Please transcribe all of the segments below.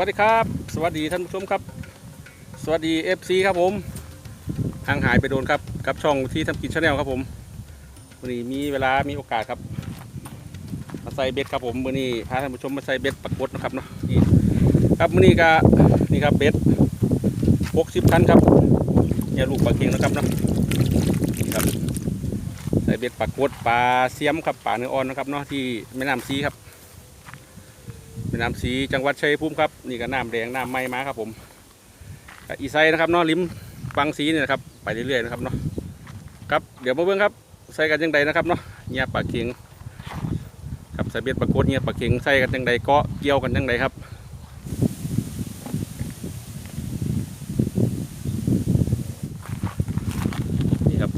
สวัสดีครับ สวัสดีท่านผู้ชมครับ สวัสดี FC ครับผมห่างหายไปโดนครับกับช่องที่ทำกินชาแนลครับผมวันนี้มีเวลามีโอกาสครับมาใส่เบ็ดครับผมวันนี้พาท่านผู้ชมมาใส่เบ็ดปักบดนะครับเนาะนี่ครับวันนี้ก็นี่ครับเบ็ด60คันครับเนี่ยลูกปลาเค็งนะครับเนาะนี่ครับใส่เบ็ดปักบดปลาเสียมครับปลาเนื้ออ่อนนะครับเนาะที่แม่น้ำซีครับ น้ำสีจังหวัดชัยภูมิครับนี่ก็น้ำแดงน้ำไม้มาครับ ผมอีไซนะครับเนาะริมฟังสีเนี่ยนะครับไปเรื่อยๆนะครับเนาะครับเดี๋ยวมาเบิ่งครับใส่กันยังไงนะครับเนาะเงียบปากเข็งครับใส่เบ็ดปากดเงียบปากเข็งใส่กันยังไงเกาะเกี่ยวกันยังไงครับนี่ครับ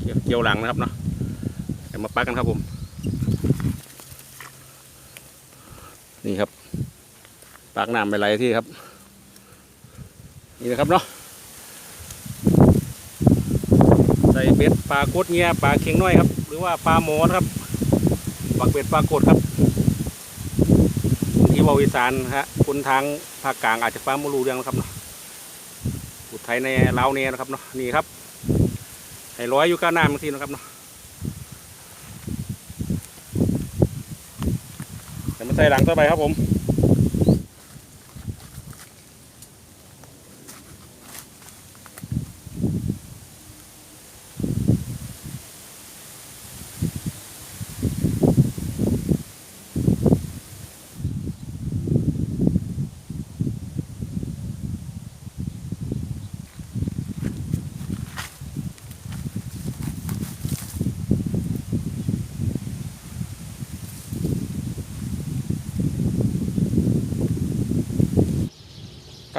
เกี่ยวเกี่ยวหลังนะครับเนาะเดี๋ยวมาปักกันครับผมนี่ครับ ปากน้ำไปไหลที่ครับ นี่นะครับเนาะใส่เบ็ดปลากดเงียปลาเค็งน้อยครับ หรือว่าปลาหมอนครับปากเบ็ดปลากดครับที่วาอีสานฮะคนทางภาคกลางอาจจะฟังไม่รู้เรื่องนะครับเนาะอุทัยในลาวเนี่ยนะครับเนาะนี่ครับให้ร้อยอยู่ก้าหน้ำบางทีนะครับเนาะเดี๋ยวมาใส่หลังต่อไปครับผม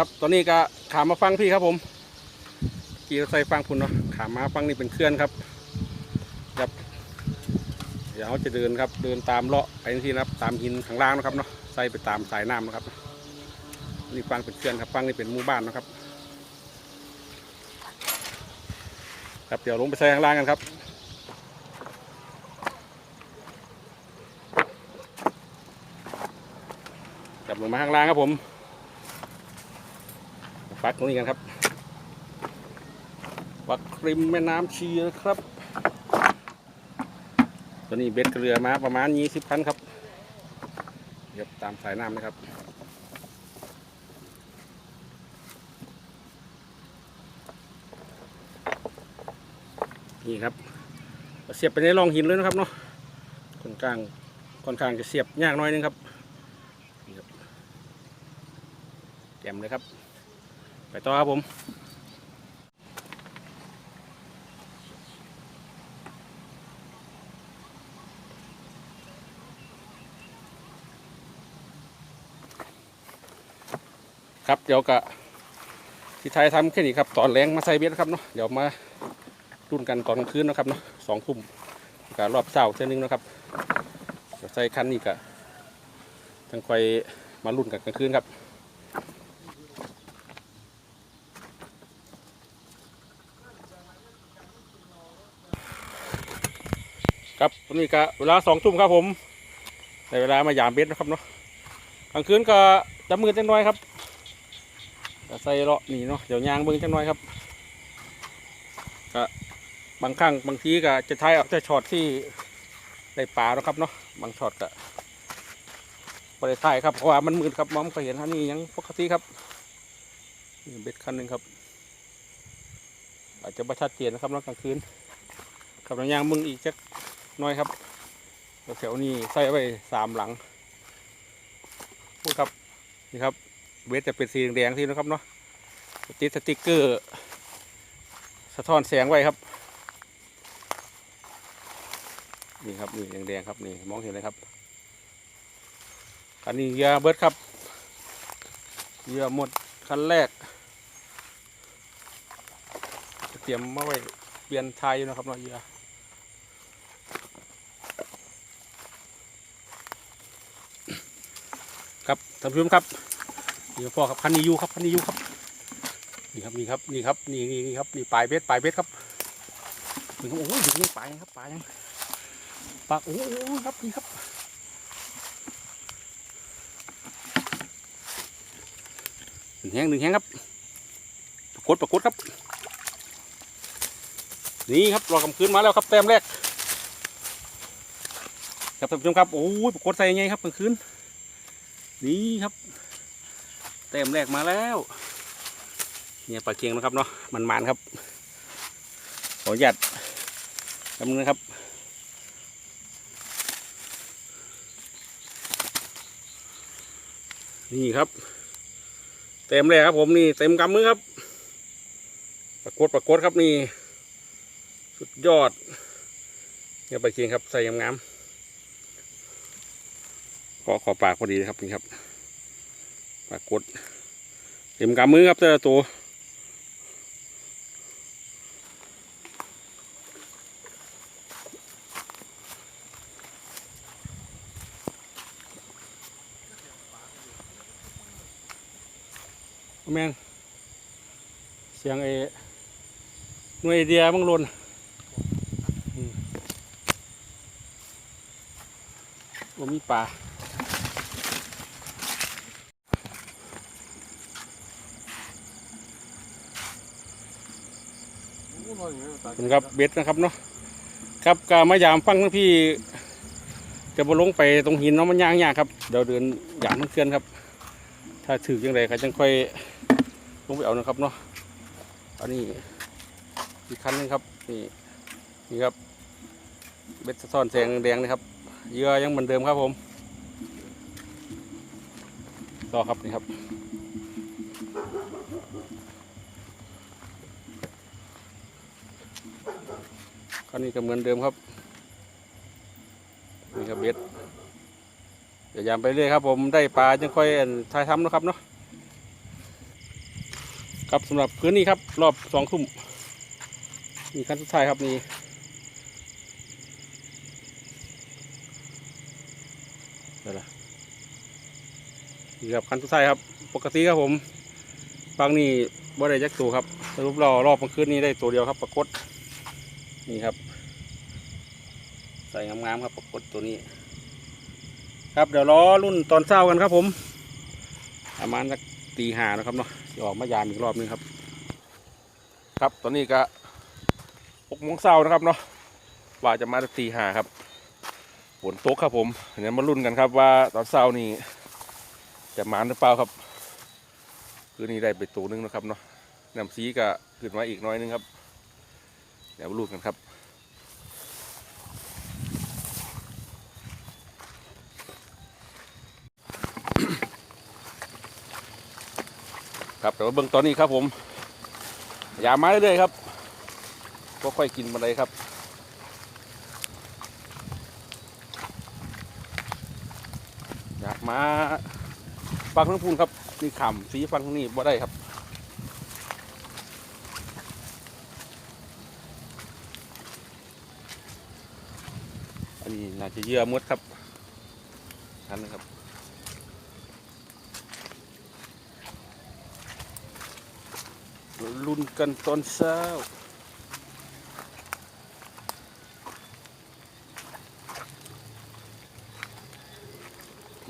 ครับตอนนี้ก็ขามมาฟังพี่ครับผมขี่รถไฟฟังคุณเนาะขามมาฟังนี่เป็นเคลื่อนครับครับเดี๋ยวเราจะเดินครับ เดินตามเลาะไปที่นะครับ ตามหินข้างล่างนะครับเนาะใส่ไปตามสายน้ำนะครับนี่ฟังเป็นเคลื่อนครับฟังนี่เป็นหมู่บ้านนะครับ ครับเดี๋ยวลงไปใส่ข้างล่างกันครับกลับลงมาข้างล่างครับผม ปักตรงนี้กันครับปักริมแม่น้ำชีนะครับตัวนี้เบ็ดเรือมาประมาณยี่สิบคันครับเดี๋ยวตามสายน้ำนะครับนี่ครับเสียบไปในรองหินเลยนะครับเนาะค่อนข้างค่อนข้างจะเสียบยากหน้อยนึงครับนี่ครับแจ่มเลยครับ ต่อครับผมครับเดี๋ยวกะที่ไทยทำแค่นี้ครับตอนแรงมาใส่เบ็ดครับเนาะเดี๋ยวมารุ่นกันตอนกลางคืนนะครับเนาะสองทุ่มกับรอบเช้าเช่นนึงนะครับเดี๋ยวใส่คันนี้กะทั้งไฟมารุ่นกันกลางคืนครับ ครับวันนี้ก็เวลาสองทุ่มครับผมในเวลามายามเบ็ดนะครับเนาะกลางคืนก็จะมืดจังน้อยครับใส่เลาะนี่เนาะเดี๋ยวยางเบิ้งจังน้อยครับก็บางครั้งบางทีก็จะท้ายออกจะช็อตที่ได้ปลานะครับเนาะบางช็อตก็บริถ่ายครับเพราะว่ามันมืดครับมองก็เห็นท่านี่ยังปกติครับเบ็ดคันหนึ่งครับ อาจจะไม่ชัดเจนนะครับเนาะกลางคืนกับยางมึงอีกจัก น้อยครับแถวนี้ใส่ไว้สามหลังพูดครับนี่ครับ เวทจะเป็นสีแดงๆที่นะครับเนาะติดสติกเกอร์ สะท้อนแสงไว้ครับนี่ครับนี่แดงๆครับนี่มองเห็นเลยครับคันนี้เยาเบิร์ดครับเยาหมดคันแรกเตรียมมาไว้เปลี่ยนทายอยู่นะครับเนาะเยา ครับท่านผู้ชมครับนี่พ่อครับคันนี้อยู่ครับคันนี้อยู่ครับนี่ครับนี่ครับนี่ครับนี่นี่นี่ครับนี่ปลายเบ็ดปลายเบ็ดครับนี่ครับโอ้ยนี่ปลายยังครับปลายยังปลาโอ้โหครับนี่ครับหนึ่งแห้งหนึ่งแห้งครับปรากฏปรากฏครับ นี่ครับรอกำคืนมาแล้วครับแต้มแรกครับท่านผู้ชมครับโอ้ยปรากฏใส่ยังไงครับกลางคืน นี่ครับแต้มแรกมาแล้ว เนี่ยปลาเคียงนะครับเนาะมันมันๆครับ ขออนุญาตกำนึงนะครับ นี่ครับ เต็มเลยครับผมนี่เต็มกำมือครับปรากฏปรากฏครับนี่ สุดยอดเนี่ยไปเคียงครับใส่งามๆ อขอปากพอดีนะครับนี่ครับปากฏเต็มกำมือครับแต่ละตัวแมงเสียงเอหน่วยไอเดียบังลนอืมมีปลา นี่ครับเบ็ดนะครับเนาะครับกามายามฟังทั้งพี่จะบลงไปตรงหินเนาะมันยากยากครับเดี๋ยวเดินยามมันเคลื่อนครับ ถ้าถือยังไงครับจังค่อยลงไปเอานะครับเนาะอันนี้อีกคันหนึงครับนี่นี่ครับเบ็ดสะท้อนแสงแดงนะครับเยื่อยังเหมือนเดิมครับผมต่อครับนี่ครับ นนี้ก็เหมือนเดิมครับนี่ครับเบ็ดเดี๋ยวยามไปเรื่อยครับ ผมได้ปลาจึงค่อยทายทำนะครับเนาะครับสำหรับคืนนี้ครับ รอบสองทุ่มนี่คันสุดท้ายครับนี่เดี๋ยวละนี่ครับคันสุดท้ายครับ ปกติครับผมฟังนี่บ่ได้จักตัวครับสรุปรารอบกลางคืนนี้ได้ตัวเดียวครับปรากฏนี่ครับ ส่งามๆครับปรากฏตัวนี้ ครับเดี๋ยวรอรุ่นตอนเช้ากันครับผม ประมาณสักตีห้านะครับเนาะจะออกมายามอีกรอบนึงครับ ครับตอนนี้ก็หกโมงเช้านะครับเนาะว่าจะมาตีห้าครับฝนตกครับผมเดี๋ยวมาลุ้นกันครับว่าตอนเช้านี่จะหมานหรือเปล่าครับ คืนนี้ได้ไปตัวนึงนะครับเนาะน้ำซีก็ขึ้นมาอีกน้อยนึงครับเดี๋ยวมาลุ้นกันครับ ครับเดี๋ยวมาเบิ่งตอนนี้ครับผมอยามมาเรื่อยๆครับก็ค่อยกินมาเลยครับอยากมาฟังทั้งพูนครับนี่ขำสีฟังทั้งนี้บ่ได้ครับอันนี้น่าจะเยื่อมดครับทันนะครับ ลุ้ นกันตอนเช้า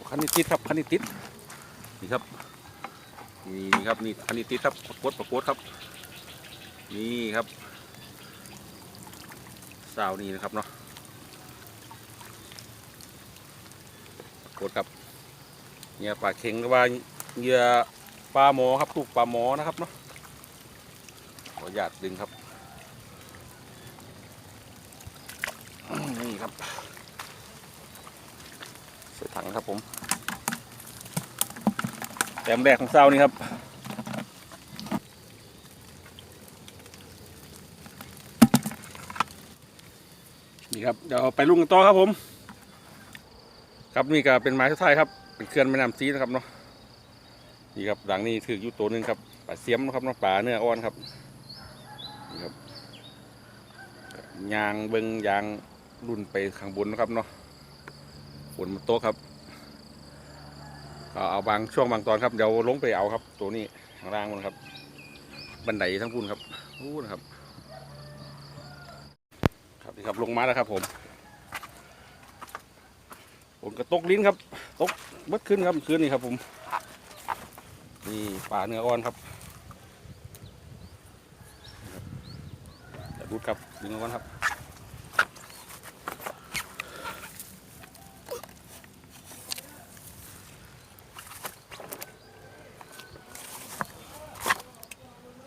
คันนี้ติดครับคันนี้ติดนี่ครับ นี่ครับนี่คันนี้ติดครับประกวดประกวดครับ นี่ครับสาวนี่นะครับเนาะประกวดครับเหยื่อปลาเข็งหรือว่าเหยื่อปลาหมอครับลูกปลาหมอนะครับเนาะ ขออนุญาตดึงครับ นี่ครับ ใส่ถังครับผม แต้มแรกของเศร้านี่ครับนี่ครับเดี๋ยวไปลุงกันต่อครับผม ครับนี่ก็เป็นไม้ท้ายครับ เป็นเคลื่อนแม่น้ำซีนะครับเนาะนี่ครับหลังนี้ถืออยู่ตัวนึงครับปลาเสียมนะครับเนาะปลาเนื้ออ่อนครับ ครับยางเบิงยางรุ่นไปข้างบนนะครับเนาะฝนมันโตครับก็เอาบางช่วงบางตอนครับเดี๋ยวลงไปเอาครับ ตัวนี้ข้างล่างมันครับ บันไดทั้งพุ่นครับนู่นครับ ครับนี่ครับลงมาแล้วครับ ผมฝนกระตกลิ้นครับ ตกเบัดขึ้นครับคืนนี้ครับ ผมนี่ปลาเนื้ออ่อนครับ จะบูดครับดึงอาก่อนครับ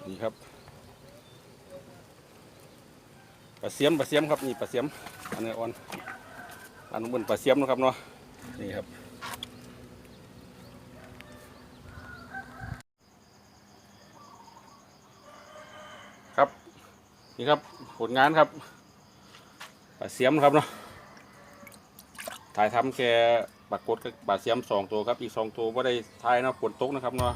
นี่ครับปลาเสียมปลาเสียมครับนี่ปลาเสียมอันนี้อ่อนอันนู้นปลาเสียมนะครับเนาะนี่ครับ นี่ครับผลงานครับปลาเสียมครับเนาะถ่ายทำแค่ปลากดกับปลาเสียมสองตัวครับ อีกสองตัวไม่ได้ถ่ายเนาะฝนตกนะครับเนาะ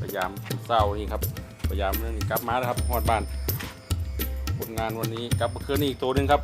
พยายามเศร้านี่ครับพยายามเรื่องนี้กลับมาแล้วครับหอดบ้านผลงานวันนี้กลับมาคืนนี้อีกตัวหนึ่งครับ